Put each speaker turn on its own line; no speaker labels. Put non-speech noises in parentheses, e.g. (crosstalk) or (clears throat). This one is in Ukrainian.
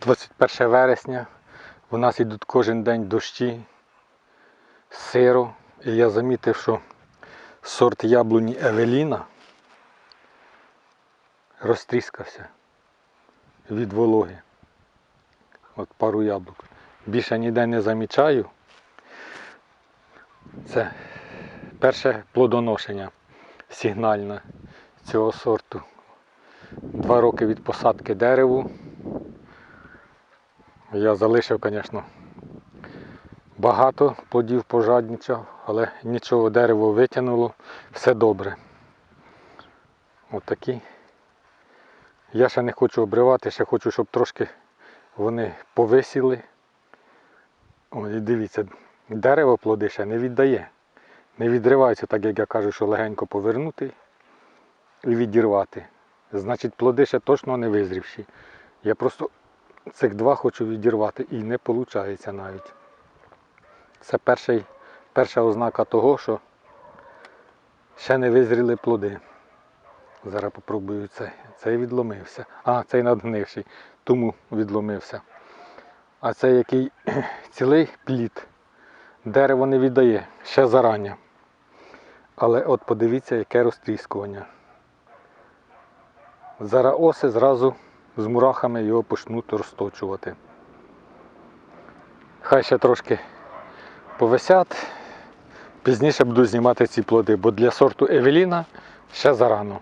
21 вересня. У нас йдуть кожен день дощі, сиро. І я замітив, що сорт яблуні Евеліна розтріскався від вологи. От пару яблук. Більше ніде не замічаю. Це перше плодоношення сигнальне цього сорту. Два роки від посадки дереву. Я залишив, звісно, багато плодів пожадничав, але нічого дерево витягнуло, все добре. От такі. Я ще не хочу обривати, ще хочу, щоб трошки вони повисіли. О, і дивіться, дерево плоди ще не віддає. Не відривається, так як я кажу, що легенько повернути і відірвати. Значить, плоди ще точно не визрівші. Я просто цих два хочу відірвати і не виходить навіть. Це перший, перша ознака того, що ще не визріли плоди. Зараз попробую цей. Цей відломився. А, цей надгнивший, тому відломився. А цей який (clears throat) цілий плід. Дерево не віддає, ще зарання. Але от подивіться, яке розтріскування. Зараз оси зразу з мурахами його почнуть розточувати. Хай ще трошки повисять. Пізніше буду знімати ці плоди, бо для сорту Евеліна ще зарано.